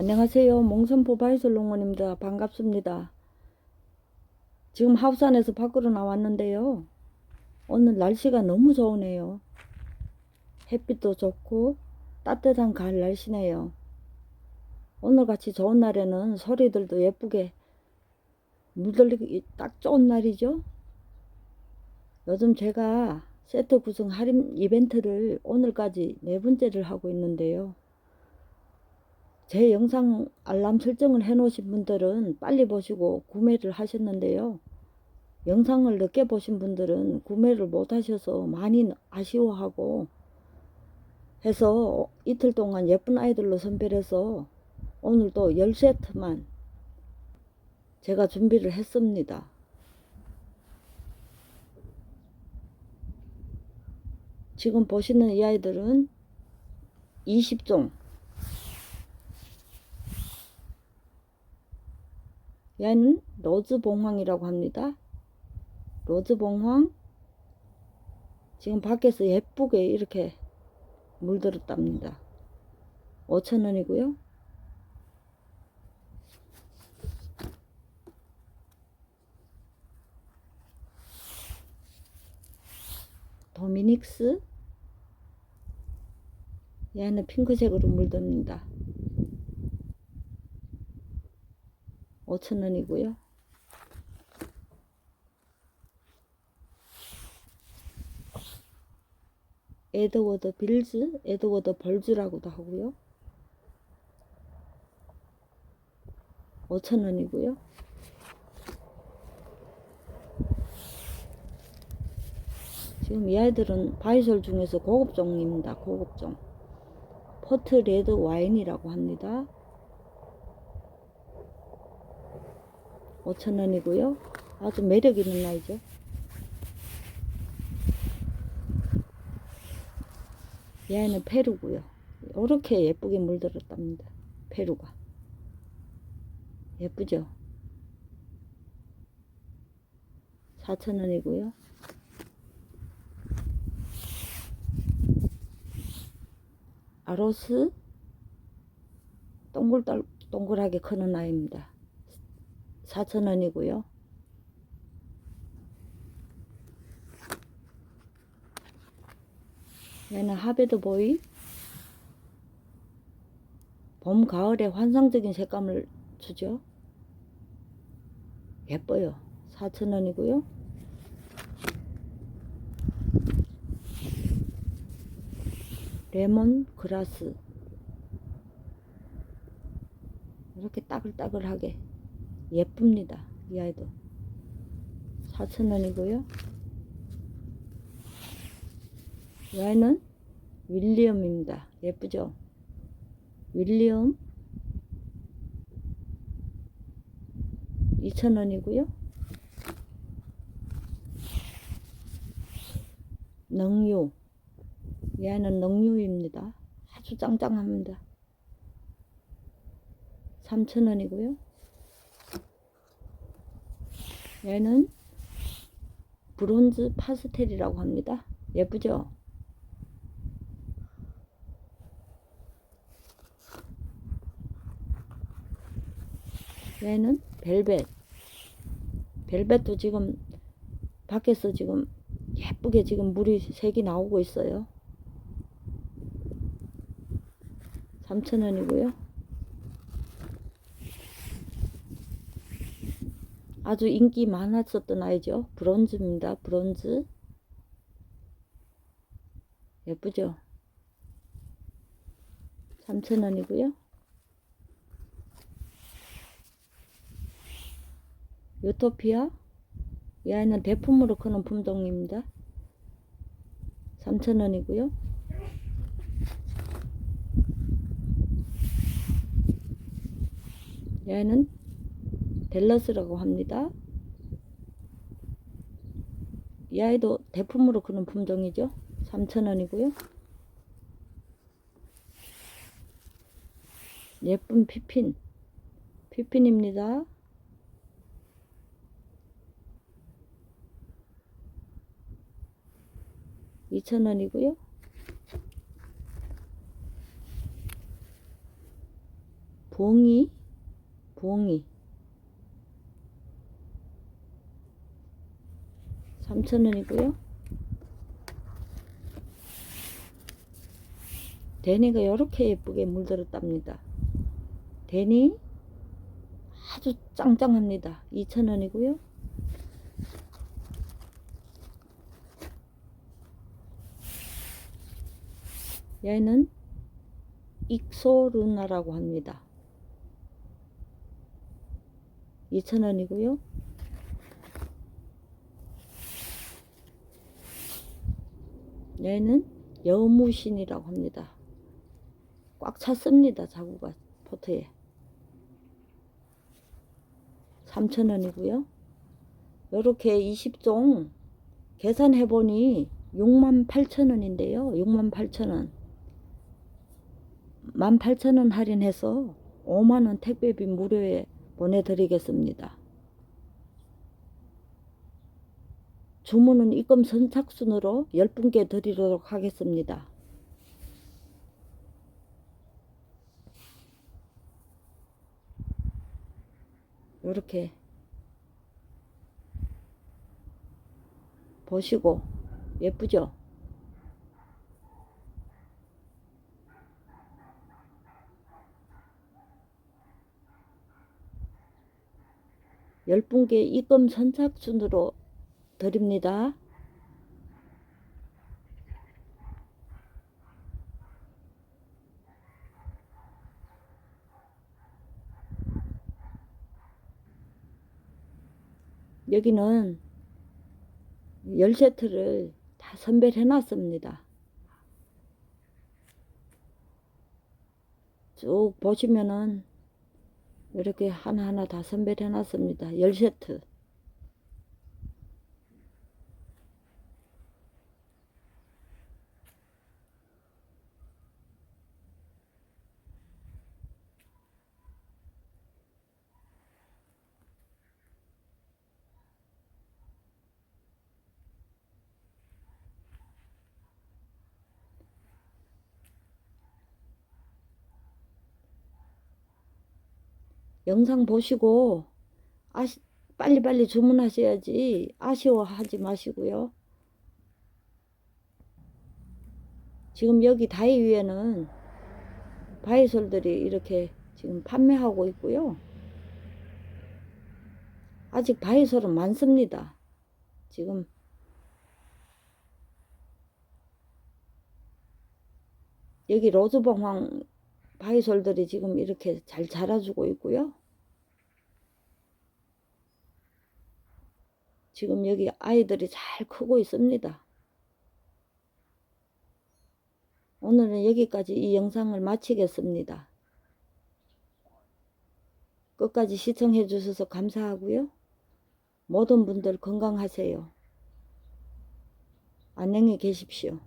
안녕하세요. 몽선포 바이솔롱원입니다. 반갑습니다. 지금 하우산에서 밖으로 나왔는데요. 오늘 날씨가 너무 좋으네요. 햇빛도 좋고 따뜻한 가을 날씨네요. 오늘같이 좋은 날에는 소리들도 예쁘게 물들리기 딱 좋은 날이죠. 요즘 제가 세트 구성 할인 이벤트를 오늘까지 네 번째를 하고 있는데요. 제 영상 알람 설정을 해 놓으신 분들은 빨리 보시고 구매를 하셨는데요. 영상을 늦게 보신 분들은 구매를 못 하셔서 많이 아쉬워하고 해서 이틀 동안 예쁜 아이들로 선별해서 오늘도 10세트만 제가 준비를 했습니다. 지금 보시는 이 아이들은 20종 얘는 로즈봉황이라고 합니다. 로즈봉황 지금 밖에서 예쁘게 이렇게 물들었답니다. 5천원이고요. 도미닉스 얘는 핑크색으로 물듭니다. 5천원이고요. 에드워드 빌즈, 에드워드 벌즈라고도 하고요. 5천원이고요. 지금 이 아이들은 바이솔 중에서 고급종입니다. 고급 종. 포트 레드 와인이라고 합니다. 5천원이고요. 아주 매력 있는 아이죠. 얘는 페루고요. 이렇게 예쁘게 물들었답니다. 페루가. 예쁘죠? 4천원이고요. 아로스 동글 동글하게 크는 아이입니다. 4,000원이고요. 얘는 하베드 보이. 봄, 가을에 환상적인 색감을 주죠. 예뻐요. 4,000원이고요. 레몬 그라스. 이렇게 따글따글하게 예쁩니다. 이 아이도 4,000원이고요. 이 아이는 윌리엄입니다. 예쁘죠? 윌리엄 2,000원이고요. 능유 이 아이는 능유입니다. 아주 짱짱합니다. 3,000원이고요. 얘는 브론즈 파스텔이라고 합니다. 예쁘죠? 얘는 벨벳. 벨벳도 지금 밖에서 지금 예쁘게 지금 물이 색이 나오고 있어요. 3,000원이고요. 아주 인기 많았었던 아이죠. 브론즈입니다. 브론즈. 예쁘죠? 3,000원이고요. 유토피아. 이 아이는 대품으로 크는 품종입니다. 3,000원이고요. 얘는 델러스라고 합니다. 이 아이도 대품으로 크는 품종이죠. 3,000원이고요. 예쁜 피핀. 피핀입니다. 이천 원이고요. 부엉이, 부엉이. 3,000원이고요. 데니가 이렇게 예쁘게 물들었답니다. 데니 아주 짱짱합니다. 2,000원이고요. 얘는 익소르나라고 합니다. 2,000원이고요. 얘는 여무신이라고 합니다. 꽉 찼습니다. 자구가 포트에. 3,000원이고요. 요렇게 20종 계산해보니 68,000원인데요. 68,000원. 18,000원 할인해서 5만원 택배비 무료에 보내드리겠습니다. 주문은 입금 선착순으로 10분께 드리도록 하겠습니다. 이렇게 보시고 예쁘죠? 열 분께 입금 선착순으로 드립니다. 여기는 열 세트를 다 선별해 놨습니다. 쭉 보시면은 이렇게 하나하나 다 선별해 놨습니다. 열 세트. 영상 보시고 아시, 빨리빨리 주문하셔야지 아쉬워하지 마시고요. 지금 여기 다이 위에는 바이솔들이 이렇게 지금 판매하고 있고요. 아직 바이솔은 많습니다. 지금 여기 로즈봉황 바이솔들이 지금 이렇게 잘 자라주고 있고요. 지금 여기 아이들이 잘 크고 있습니다. 오늘은 여기까지 이 영상을 마치겠습니다. 끝까지 시청해 주셔서 감사하고요. 모든 분들 건강하세요. 안녕히 계십시오.